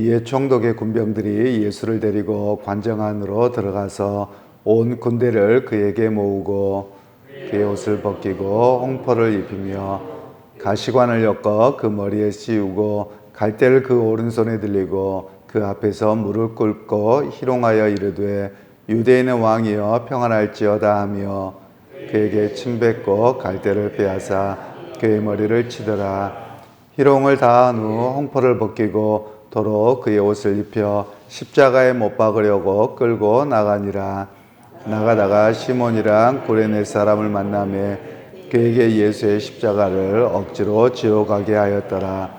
이에 총독의 군병들이 예수를 데리고 관정 안으로 들어가서 온 군대를 그에게 모으고 그의 옷을 벗기고 홍포를 입히며 가시관을 엮어 그 머리에 씌우고 갈대를 그 오른손에 들리고 그 앞에서 무릎 꿇고 희롱하여 이르되 유대인의 왕이여 평안할지어다 하며 그에게 침뱉고 갈대를 빼앗아 그의 머리를 치더라. 희롱을 다한 후 홍포를 벗기고 도로 그의 옷을 입혀 십자가에 못 박으려고 끌고 나가니라. 나가다가 시몬이랑 구레네 사람을 만나며 그에게 예수의 십자가를 억지로 지어 가게 하였더라.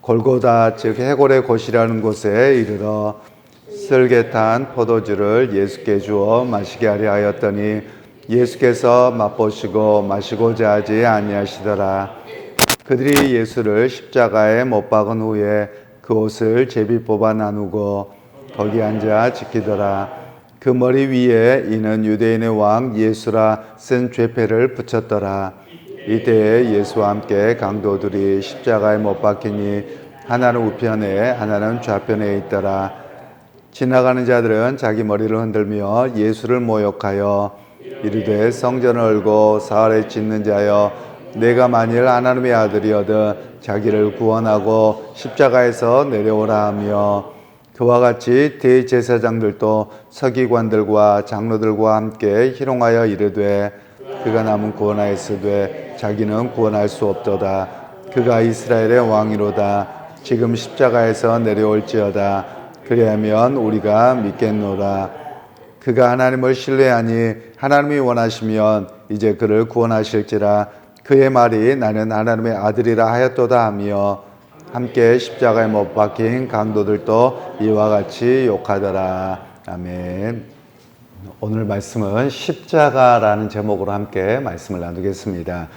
골고다 즉 해골의 곳이라는 곳에 이르러 쓸개탄 포도주를 예수께 주어 마시게 하려 하였더니 예수께서 맛보시고 마시고자 하지 아니하시더라. 그들이 예수를 십자가에 못 박은 후에 그 옷을 제비 뽑아 나누고 거기 앉아 지키더라. 그 머리 위에 이는 유대인의 왕 예수라 쓴 죄패를 붙였더라. 이때에 예수와 함께 강도들이 십자가에 못 박히니 하나는 우편에 하나는 좌편에 있더라. 지나가는 자들은 자기 머리를 흔들며 예수를 모욕하여 이르되 성전을 얼고 사흘에 짓는 자여 내가 만일 하나님의 아들이어든 자기를 구원하고 십자가에서 내려오라 하며 그와 같이 대제사장들도 서기관들과 장로들과 함께 희롱하여 이르되 그가 남은 구원하였으되 자기는 구원할 수 없도다. 그가 이스라엘의 왕이로다. 지금 십자가에서 내려올지어다. 그리하면 우리가 믿겠노라. 그가 하나님을 신뢰하니 하나님이 원하시면 이제 그를 구원하실지라 그의 말이 나는 하나님의 아들이라 하였도다 하며 함께 십자가에 못 박힌 강도들도 이와 같이 욕하더라 아멘 오늘 말씀은 십자가라는 제목으로 함께 말씀을 나누겠습니다.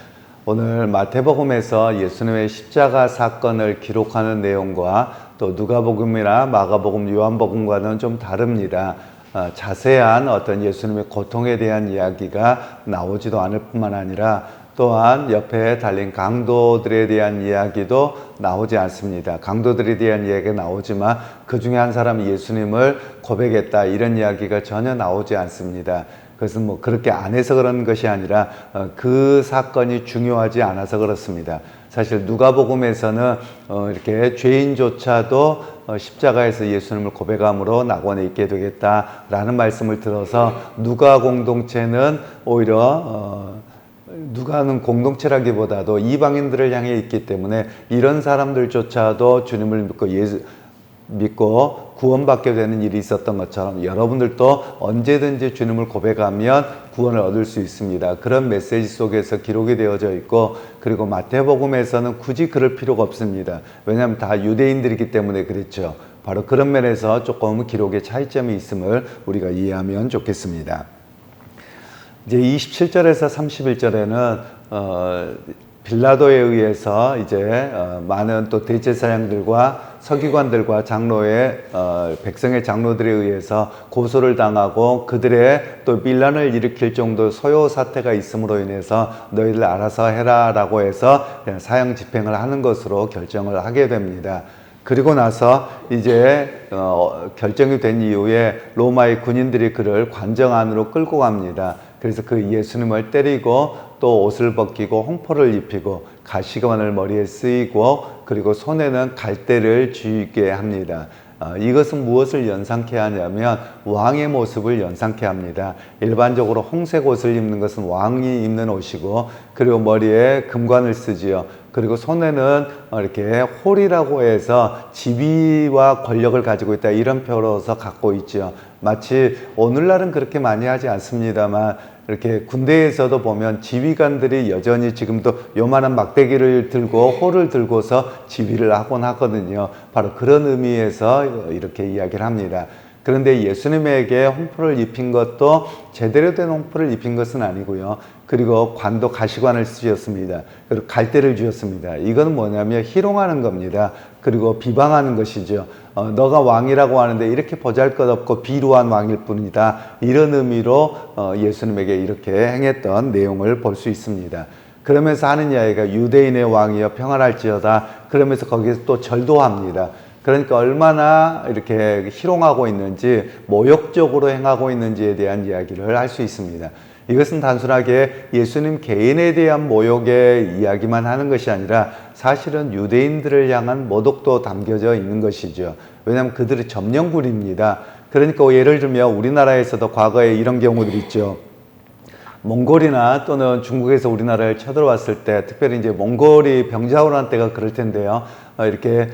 오늘 마태복음에서 예수님의 십자가 사건을 기록하는 내용과 또 누가복음이나 마가복음, 요한복음과는 좀 다릅니다. 어, 자세한 어떤 예수님의 고통에 대한 이야기가 나오지도 않을 뿐만 아니라 또한 옆에 달린 강도들에 대한 이야기도 나오지 않습니다. 강도들에 대한 이야기가 나오지만 그 중에 한 사람이 예수님을 고백했다 이런 이야기가 전혀 나오지 않습니다. 그것은 뭐 그렇게 안 해서 그런 것이 아니라 어, 그 사건이 중요하지 않아서 그렇습니다. 사실 누가복음에서는 어, 이렇게 죄인조차도 어, 십자가에서 예수님을 고백함으로 낙원에 있게 되겠다라는 말씀을 들어서 누가 공동체는 오히려 누가는 공동체라기보다도 이방인들을 향해 있기 때문에 이런 사람들조차도 주님을 믿고 예수 믿고 구원받게 되는 일이 있었던 것처럼 여러분들도 언제든지 주님을 고백하면 구원을 얻을 수 있습니다. 그런 메시지 속에서 기록이 되어져 있고 그리고 마태복음에서는 굳이 그럴 필요가 없습니다. 왜냐하면 다 유대인들이기 때문에 그랬죠. 바로 그런 면에서 조금 기록의 차이점이 있음을 우리가 이해하면 좋겠습니다. 이제 27절에서 31절에는 어, 빌라도에 의해서 이제 어, 많은 또 대제사장들과 서기관들과 장로의 어, 백성의 장로들에 의해서 고소를 당하고 그들의 또 빌란을 일으킬 정도 소요 사태가 있음으로 인해서 너희들 알아서 해라라고 해서 사형 집행을 하는 것으로 결정을 하게 됩니다. 그리고 나서 이제 어, 결정이 된 이후에 로마의 군인들이 그를 관정 안으로 끌고 갑니다. 그래서 그 예수님을 때리고 또 옷을 벗기고 홍포를 입히고 가시관을 머리에 쓰이고 그리고 손에는 갈대를 쥐게 합니다. 어, 이것은 무엇을 연상케 하냐면 왕의 모습을 연상케 합니다. 일반적으로 홍색 옷을 입는 것은 왕이 입는 옷이고 그리고 머리에 금관을 쓰지요. 그리고 손에는 이렇게 홀이라고 해서 지위와 권력을 가지고 있다 이런 표로서 갖고 있죠. 마치 오늘날은 그렇게 많이 하지 않습니다만 이렇게 군대에서도 보면 지휘관들이 여전히 지금도 요만한 막대기를 들고 호를 들고서 지휘를 하곤 하거든요. 바로 그런 의미에서 이렇게 이야기를 합니다. 그런데 예수님에게 홍포를 입힌 것도 제대로 된 홍포를 입힌 것은 아니고요. 그리고 관도 가시관을 쓰셨습니다. 그리고 갈대를 주셨습니다. 이건 뭐냐면 희롱하는 겁니다. 그리고 비방하는 것이죠. 어, 너가 왕이라고 하는데 이렇게 보잘것없고 비루한 왕일 뿐이다. 이런 의미로 어, 예수님에게 이렇게 행했던 내용을 볼 수 있습니다. 그러면서 하는 이야기가 유대인의 왕이여 평안할지어다. 그러면서 거기서 또 절도합니다. 그러니까 얼마나 이렇게 희롱하고 있는지 모욕적으로 행하고 있는지에 대한 이야기를 할 수 있습니다. 이것은 단순하게 예수님 개인에 대한 모욕의 이야기만 하는 것이 아니라 사실은 유대인들을 향한 모독도 담겨져 있는 것이죠. 왜냐하면 그들이 점령군입니다. 그러니까 예를 들면 우리나라에서도 과거에 이런 경우들 있죠. 몽골이나 또는 중국에서 우리나라를 쳐들어왔을 때 특별히 이제 몽골이 병자호를 한 때가 그럴 텐데요. 어, 이렇게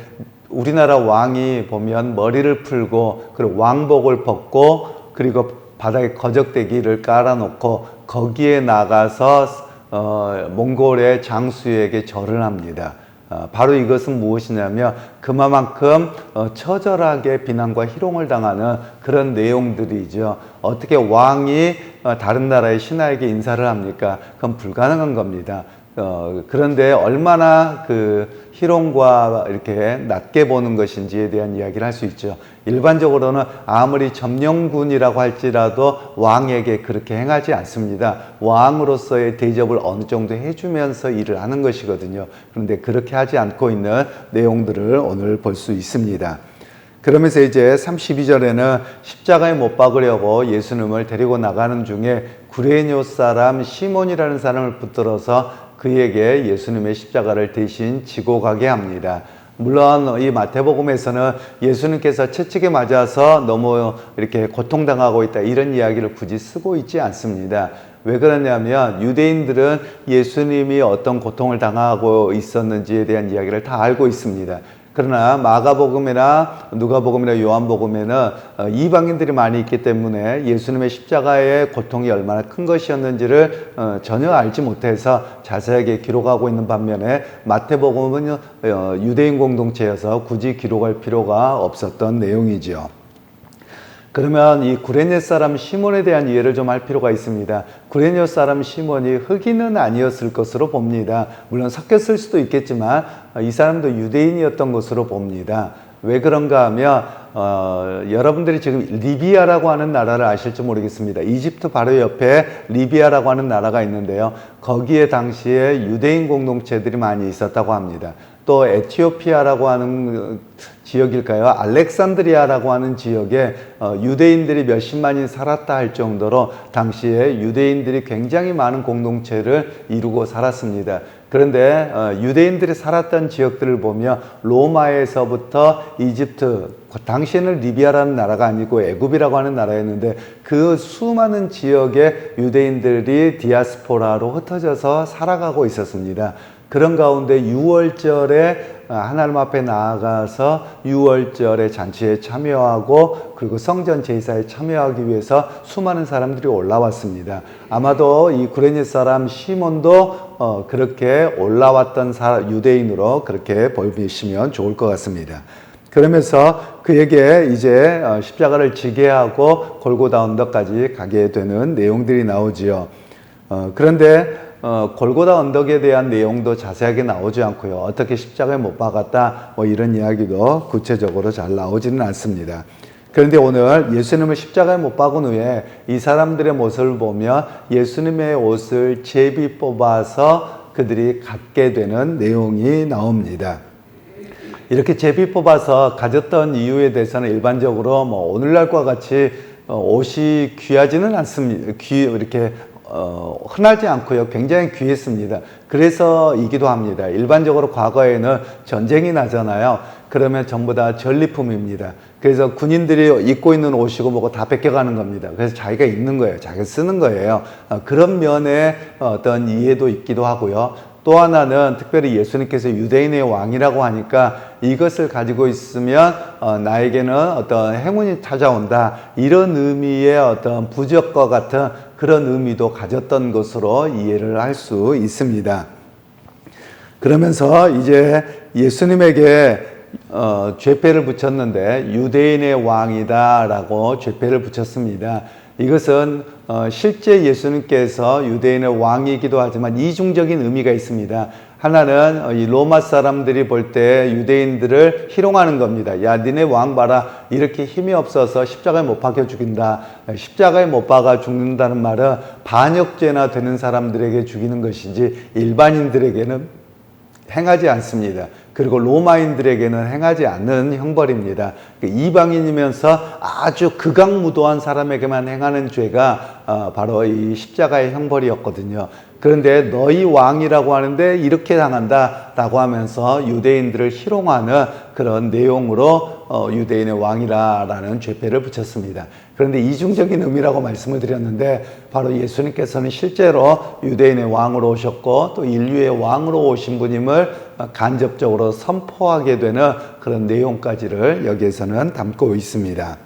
우리나라 왕이 보면 머리를 풀고 그리고 왕복을 벗고 그리고 바닥에 거적대기를 깔아놓고 거기에 나가서 어, 몽골의 장수에게 절을 합니다. 어, 바로 이것은 무엇이냐면 그만큼 어, 처절하게 비난과 희롱을 당하는 그런 내용들이죠. 어떻게 왕이 어, 다른 나라의 신하에게 인사를 합니까? 그건 불가능한 겁니다. 어, 그런데 얼마나 그 희롱과 이렇게 낮게 보는 것인지에 대한 이야기를 할 수 있죠. 일반적으로는 아무리 점령군이라고 할지라도 왕에게 그렇게 행하지 않습니다. 왕으로서의 대접을 어느 정도 해주면서 일을 하는 것이거든요. 그런데 그렇게 하지 않고 있는 내용들을 오늘 볼 수 있습니다. 그러면서 이제 32절에는 십자가에 못 박으려고 예수님을 데리고 나가는 중에 구레뇨 사람 시몬이라는 사람을 붙들어서 그에게 예수님의 십자가를 대신 지고 가게 합니다. 물론 이 마태복음에서는 예수님께서 채찍에 맞아서 너무 이렇게 고통당하고 있다 이런 이야기를 굳이 쓰고 있지 않습니다. 왜 그러냐면 유대인들은 예수님이 어떤 고통을 당하고 있었는지에 대한 이야기를 다 알고 있습니다. 그러나 마가복음이나 누가복음이나 요한복음에는 어, 이방인들이 많이 있기 때문에 예수님의 십자가의 고통이 얼마나 큰 것이었는지를 어, 전혀 알지 못해서 자세하게 기록하고 있는 반면에 마태복음은 어, 유대인 공동체여서 굳이 기록할 필요가 없었던 내용이지요. 그러면 이 구레네 사람 시몬에 대한 이해를 좀 할 필요가 있습니다. 구레네 사람 시몬이 흑인은 아니었을 것으로 봅니다. 물론 섞였을 수도 있겠지만 이 사람도 유대인이었던 것으로 봅니다. 왜 그런가 하면 어, 여러분들이 지금 리비아라고 하는 나라를 아실지 모르겠습니다. 이집트 바로 옆에 리비아라고 하는 나라가 있는데요. 거기에 당시에 유대인 공동체들이 많이 있었다고 합니다. 또 에티오피아라고 하는 지역일까요? 알렉산드리아라고 하는 지역에 어, 유대인들이 몇십만이 살았다 할 정도로 당시에 유대인들이 굉장히 많은 공동체를 이루고 살았습니다. 그런데 어, 유대인들이 살았던 지역들을 보면 로마에서부터 이집트 당시에는 리비아라는 나라가 아니고 애굽이라고 하는 나라였는데 그 수많은 지역에 유대인들이 디아스포라로 흩어져서 살아가고 있었습니다. 그런 가운데 6월절에 하나님 앞에 나아가서 6월절의 잔치에 참여하고 그리고 성전 제사에 참여하기 위해서 수많은 사람들이 올라왔습니다. 아마도 이 구레네 사람 시몬도 어, 그렇게 올라왔던 유대인으로 그렇게 보시면 좋을 것 같습니다. 그러면서 그에게 이제 어, 십자가를 지게 하고 골고다 언덕까지 가게 되는 내용들이 나오지요. 어, 그런데 어, 골고다 언덕에 대한 내용도 자세하게 나오지 않고요. 어떻게 십자가에 못 박았다 뭐 이런 이야기도 구체적으로 잘 나오지는 않습니다. 그런데 오늘 예수님을 십자가에 못 박은 후에 이 사람들의 모습을 보면 예수님의 옷을 제비 뽑아서 그들이 갖게 되는 내용이 나옵니다. 이렇게 제비 뽑아서 가졌던 이유에 대해서는 일반적으로 뭐 오늘날과 같이 어, 옷이 귀하지는 않습니다. 귀 이렇게 어, 흔하지 않고요. 굉장히 귀했습니다. 그래서이기도 합니다. 일반적으로 과거에는 전쟁이 나잖아요. 그러면 전부 다 전리품입니다. 그래서 군인들이 입고 있는 옷이고 뭐고 다 뺏겨가는 겁니다. 그래서 자기가 입는 거예요. 자기가 쓰는 거예요. 어, 그런 면에 어떤 이해도 있기도 하고요. 또 하나는 특별히 예수님께서 유대인의 왕이라고 하니까 이것을 가지고 있으면 어, 나에게는 어떤 행운이 찾아온다 이런 의미의 어떤 부적과 같은 그런 의미도 가졌던 것으로 이해를 할 수 있습니다. 그러면서 이제 예수님에게 어, 죄패를 붙였는데 유대인의 왕이다라고 죄패를 붙였습니다. 이것은 어, 실제 예수님께서 유대인의 왕이기도 하지만 이중적인 의미가 있습니다. 하나는 어, 이 로마 사람들이 볼 때 유대인들을 희롱하는 겁니다. 야, 니네 왕 봐라. 이렇게 힘이 없어서 십자가에 못 박혀 죽인다. 십자가에 못 박아 죽는다는 말은 반역죄나 되는 사람들에게 죽이는 것이지 일반인들에게는 행하지 않습니다. 그리고 로마인들에게는 행하지 않는 형벌입니다. 그 이방인이면서 아주 극악무도한 사람에게만 행하는 죄가 어, 바로 이 십자가의 형벌이었거든요. 그런데 너희 왕이라고 하는데 이렇게 당한다라고 하면서 유대인들을 희롱하는 그런 내용으로 어, 유대인의 왕이라라는 죄패를 붙였습니다. 그런데 이중적인 의미라고 말씀을 드렸는데 바로 예수님께서는 실제로 유대인의 왕으로 오셨고 또 인류의 왕으로 오신 분임을 간접적으로 선포하게 되는 그런 내용까지를 여기에서는 담고 있습니다.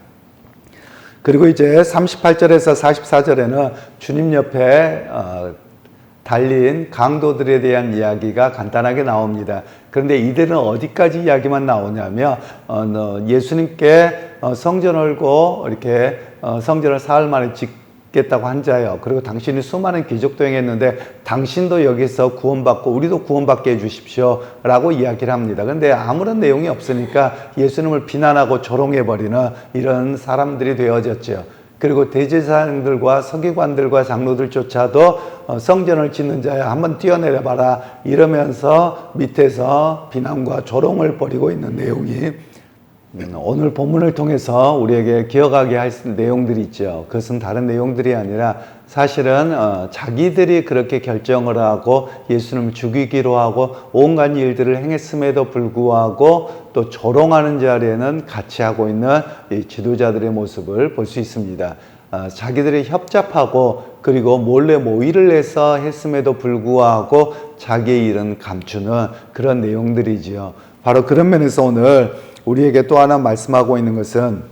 그리고 이제 38절에서 44절에는 주님 옆에 어, 달린 강도들에 대한 이야기가 간단하게 나옵니다. 그런데 이들은 어디까지 이야기만 나오냐면 어, 너 예수님께 어, 성전 을고 이렇게 어, 성전을 사흘 만에 짓겠다고 한 자요. 그리고 당신이 수많은 기적도 행했는데 당신도 여기서 구원받고 우리도 구원받게 해주십시오 라고 이야기를 합니다. 그런데 아무런 내용이 없으니까 예수님을 비난하고 조롱해버리는 이런 사람들이 되어졌죠. 그리고 대제사장들과 서기관들과 장로들조차도 어, 성전을 짓는 자야 한번 뛰어내려 봐라 이러면서 밑에서 비난과 조롱을 벌이고 있는 내용이 음, 오늘 본문을 통해서 우리에게 기억하게 할 내용들이 있죠. 그것은 다른 내용들이 아니라 사실은 어, 자기들이 그렇게 결정을 하고 예수님을 죽이기로 하고 온갖 일들을 행했음에도 불구하고 또 조롱하는 자리에는 같이 하고 있는 이 지도자들의 모습을 볼 수 있습니다. 어, 자기들이 협잡하고 그리고 몰래 모의를 해서 했음에도 불구하고 자기의 일은 감추는 그런 내용들이지요. 바로 그런 면에서 오늘 우리에게 또 하나 말씀하고 있는 것은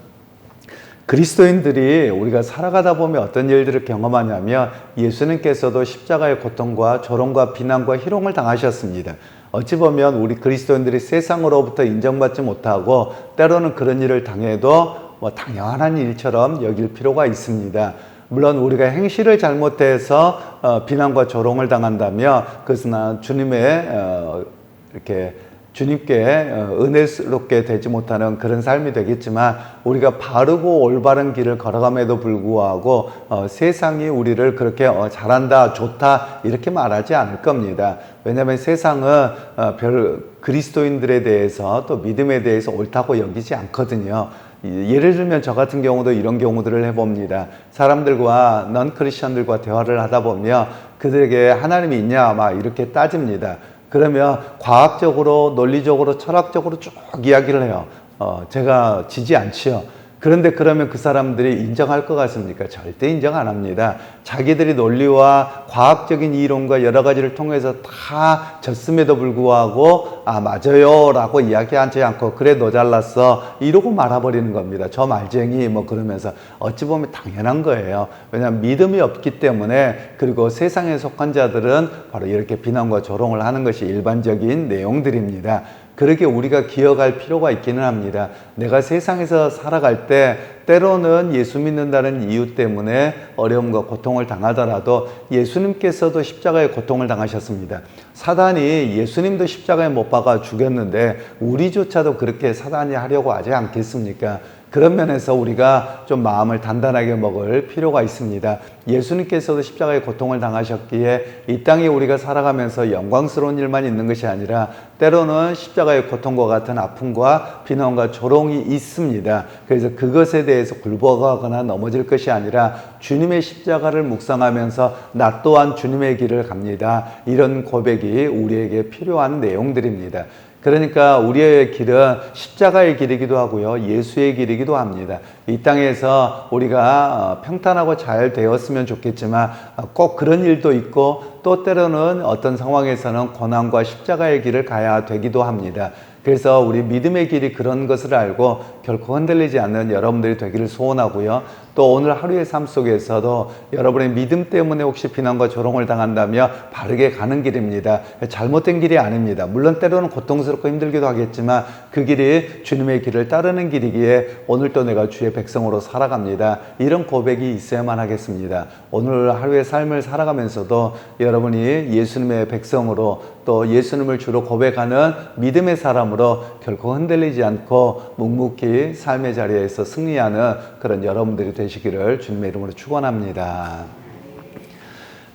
그리스도인들이 우리가 살아가다 보면 어떤 일들을 경험하냐면 예수님께서도 십자가의 고통과 조롱과 비난과 희롱을 당하셨습니다. 어찌 보면 우리 그리스도인들이 세상으로부터 인정받지 못하고 때로는 그런 일을 당해도 뭐 당연한 일처럼 여길 필요가 있습니다. 물론 우리가 행실을 잘못해서 어, 비난과 조롱을 당한다면 그것은 주님의 어, 이렇게 주님께 어, 은혜롭게 되지 못하는 그런 삶이 되겠지만 우리가 바르고 올바른 길을 걸어감에도 불구하고 어, 세상이 우리를 그렇게 어, 잘한다 좋다 이렇게 말하지 않을 겁니다. 왜냐하면 세상은 어, 별 그리스도인들에 대해서 또 믿음에 대해서 옳다고 여기지 않거든요. 예를 들면 저 같은 경우도 이런 경우들을 해봅니다. 사람들과 넌 크리스천들과 대화를 하다 보면 그들에게 하나님이 있냐 막 이렇게 따집니다. 그러면 과학적으로, 논리적으로, 철학적으로 쭉 이야기를 해요. 어, 제가 지지 않지요. 그런데 그러면 그 사람들이 인정할 것 같습니까? 절대 인정 안 합니다. 자기들이 논리와 과학적인 이론과 여러 가지를 통해서 다 졌음에도 불구하고 아 맞아요 라고 이야기하지 않고 그래 너 잘났어 이러고 말아버리는 겁니다. 저 말쟁이 뭐 그러면서 어찌 보면 당연한 거예요. 왜냐하면 믿음이 없기 때문에 그리고 세상에 속한 자들은 바로 이렇게 비난과 조롱을 하는 것이 일반적인 내용들입니다. 그렇게 우리가 기억할 필요가 있기는 합니다. 내가 세상에서 살아갈 때 때로는 예수 믿는다는 이유 때문에 어려움과 고통을 당하더라도 예수님께서도 십자가의 고통을 당하셨습니다. 사단이 예수님도 십자가에 못 박아 죽였는데 우리조차도 그렇게 사단이 하려고 하지 않겠습니까? 그런 면에서 우리가 좀 마음을 단단하게 먹을 필요가 있습니다. 예수님께서도 십자가의 고통을 당하셨기에 이 땅에 우리가 살아가면서 영광스러운 일만 있는 것이 아니라 때로는 십자가의 고통과 같은 아픔과 비난과 조롱이 있습니다. 그래서 그것에 대해서 굴복하거나 넘어질 것이 아니라 주님의 십자가를 묵상하면서 나 또한 주님의 길을 갑니다. 이런 고백이 우리에게 필요한 내용들입니다. 그러니까 우리의 길은 십자가의 길이기도 하고요. 예수의 길이기도 합니다. 이 땅에서 우리가 어, 평탄하고 잘 되었으면 좋겠지만 어, 꼭 그런 일도 있고 또 때로는 어떤 상황에서는 고난과 십자가의 길을 가야 되기도 합니다. 그래서 우리 믿음의 길이 그런 것을 알고 결코 흔들리지 않는 여러분들이 되기를 소원하고요. 또 오늘 하루의 삶 속에서도 여러분의 믿음 때문에 혹시 비난과 조롱을 당한다면 바르게 가는 길입니다. 잘못된 길이 아닙니다. 물론 때로는 고통스럽고 힘들기도 하겠지만 그 길이 주님의 길을 따르는 길이기에 오늘도 내가 주의 백성으로 살아갑니다. 이런 고백이 있어야만 하겠습니다. 오늘 하루의 삶을 살아가면서도 여러분이 예수님의 백성으로 또 예수님을 주로 고백하는 믿음의 사람으로 결코 흔들리지 않고 묵묵히 삶의 자리에서 승리하는 그런 여러분들이 되시기를 주님의 이름으로 축원합니다.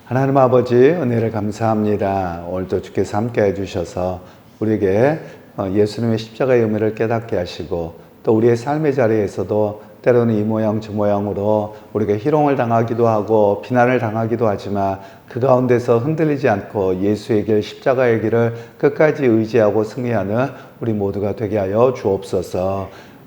하나님 아버지 은혜를 감사합니다. 오늘도 주께서 함께 해 주셔서 우리에게 어, 예수님의 십자가의 의미를 깨닫게 하시고 또 우리의 삶의 자리에서도 때로는 이 모양 저 모양으로 우리가 희롱을 당하기도 하고 비난을 당하기도 하지만 그 가운데서 흔들리지 않고 예수의 길 십자가의 길을 끝까지 의지하고 승리하는 우리 모두가 되게 하여 주옵소서